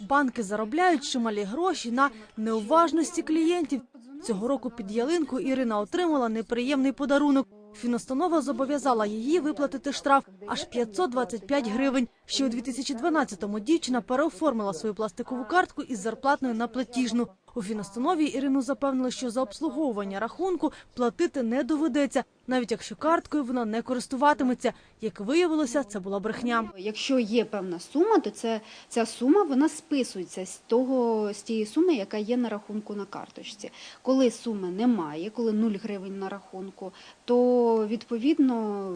Банки заробляють чималі гроші на неуважності клієнтів. Цього року під ялинку Ірина отримала неприємний подарунок. Фінустанова зобов'язала її виплатити штраф аж 525 гривень. Ще у 2012-му дівчина переоформила свою пластикову картку із зарплатною на платіжну. У фінустанові Ірину запевнили, що за обслуговування рахунку платити не доведеться, навіть якщо карткою вона не користуватиметься. Як виявилося, це була брехня. Якщо є певна сума, то це, ця сума вона списується з, того, з тієї суми, яка є на рахунку на карточці. Коли суми немає, коли 0 гривень на рахунку, то відповідно,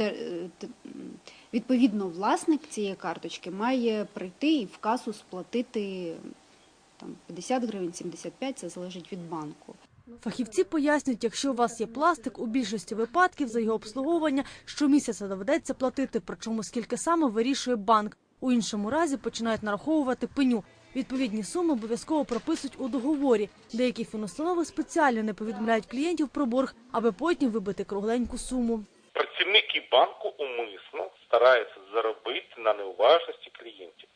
е, відповідно власник цієї карточки має прийти і в касу сплатити там, 50 гривень, 75, це залежить від банку. Фахівці пояснюють, якщо у вас є пластик, у більшості випадків за його обслуговування щомісяця доведеться платити, причому скільки саме вирішує банк. У іншому разі починають нараховувати пеню. Відповідні суми обов'язково прописують у договорі. Деякі фінустанови спеціально не повідомляють клієнтів про борг, аби потім вибити кругленьку суму. Працівники банку умисно стараються заробити на неуважності клієнтів.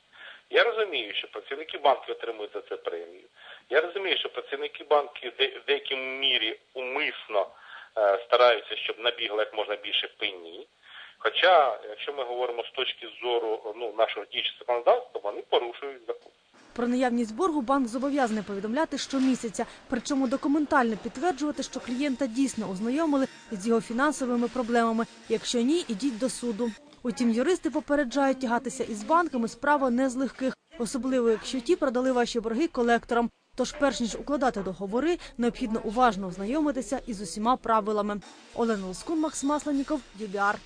Працівники банків отримують за це премію. Я розумію, що працівники банків в деякій мірі умисно е, стараються, щоб набігло як можна більше пені. Хоча, якщо ми говоримо з точки зору ну, нашого діючого законодавства, вони порушують закон. Про наявність боргу банк зобов'язаний повідомляти щомісяця, причому документально підтверджувати, що клієнта дійсно ознайомили з його фінансовими проблемами. Якщо ні, ідіть до суду. Утім, юристи попереджають тягатися із банками справа не з легких, особливо якщо ті продали ваші борги колекторам. Тож, перш ніж укладати договори, необхідно уважно ознайомитися із усіма правилами. Олена Лоскун, Макс Масленіков, ЮБІАР.